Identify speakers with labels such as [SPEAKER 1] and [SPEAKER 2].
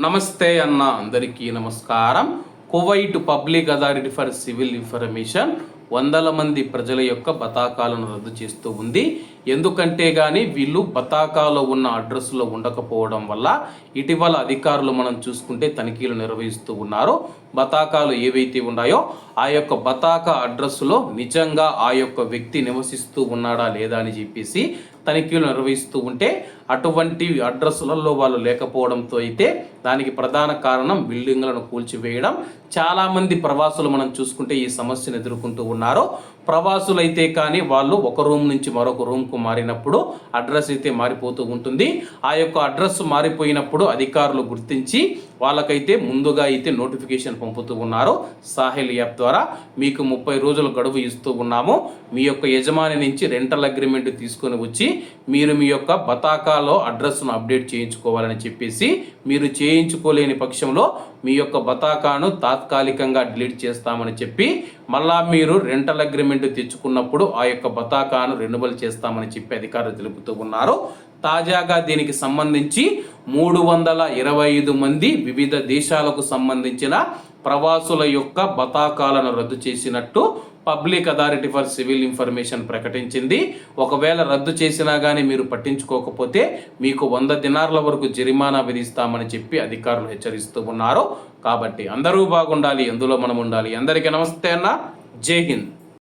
[SPEAKER 1] నమస్తే అన్న అందరికీ నమస్కారం. Kuwait public authority for civil information వందల మంది ప్రజల యొక్క బతాకాలను రద్దు చేస్తూ ఉంది. ఎందుకంటే కానీ వీళ్ళు బతాకాలో ఉన్న అడ్రస్లో ఉండకపోవడం వల్ల ఇటీవల అధికారులు మనం చూసుకుంటే తనిఖీలు నిర్వహిస్తూ ఉన్నారు. బతాకాలు ఏవైతే ఉన్నాయో ఆ యొక్క బతాక అడ్రస్లో నిజంగా ఆ యొక్క వ్యక్తి నివసిస్తూ ఉన్నాడా లేదా అని చెప్పేసి తనిఖీలు నిర్వహిస్తూ ఉంటే అటువంటి అడ్రస్లలో వాళ్ళు లేకపోవడంతో అయితే దానికి ప్రధాన కారణం బిల్డింగ్లను కూల్చివేయడం. చాలామంది ప్రవాసులు మనం చూసుకుంటే ఈ సమస్యను ఎదుర్కొంటూ ఉన్నారు. ¿Naro? ప్రవాసులైతే కానీ వాళ్ళు ఒక రూమ్ నుంచి మరొక రూమ్కు మారినప్పుడు అడ్రస్ అయితే మారిపోతూ ఉంటుంది. ఆ యొక్క అడ్రస్ మారిపోయినప్పుడు అధికారులు గుర్తించి వాళ్ళకైతే ముందుగా అయితే నోటిఫికేషన్ పంపుతూ ఉన్నారు. సాహిల్ యాప్ ద్వారా మీకు ముప్పై రోజుల గడువు ఇస్తూ ఉన్నాము. మీ యొక్క యజమాని నుంచి రెంటల్ అగ్రిమెంట్ తీసుకొని వచ్చి మీరు మీ యొక్క బతాకాలో అడ్రస్ను అప్డేట్ చేయించుకోవాలని చెప్పేసి మీరు చేయించుకోలేని పక్షంలో మీ యొక్క బతాకాను తాత్కాలికంగా డిలీట్ చేస్తామని చెప్పి మళ్ళా మీరు రెంటల్ అగ్రిమెంట్ అగ్రిమెంట్ తెచ్చుకున్నప్పుడు ఆ యొక్క బతాకాను రెన్యువల్ చేస్తామని చెప్పి అధికారులు తెలుపుతూ ఉన్నారు. తాజాగా దీనికి సంబంధించి మూడు వందల ఇరవై ఐదు మంది వివిధ దేశాలకు సంబంధించిన ప్రవాసుల యొక్క బతాకాలను రద్దు చేసినట్టు public authority for civil information ప్రకటించింది. ఒకవేళ రద్దు చేసినా కానీ మీరు పట్టించుకోకపోతే మీకు వంద దినార్ల వరకు జరిమానా విధిస్తామని చెప్పి అధికారులు హెచ్చరిస్తూ ఉన్నారు. కాబట్టి అందరూ బాగుండాలి ఎందులో మనం ఉండాలి. అందరికీ నమస్తే అన్న. జై హింద్.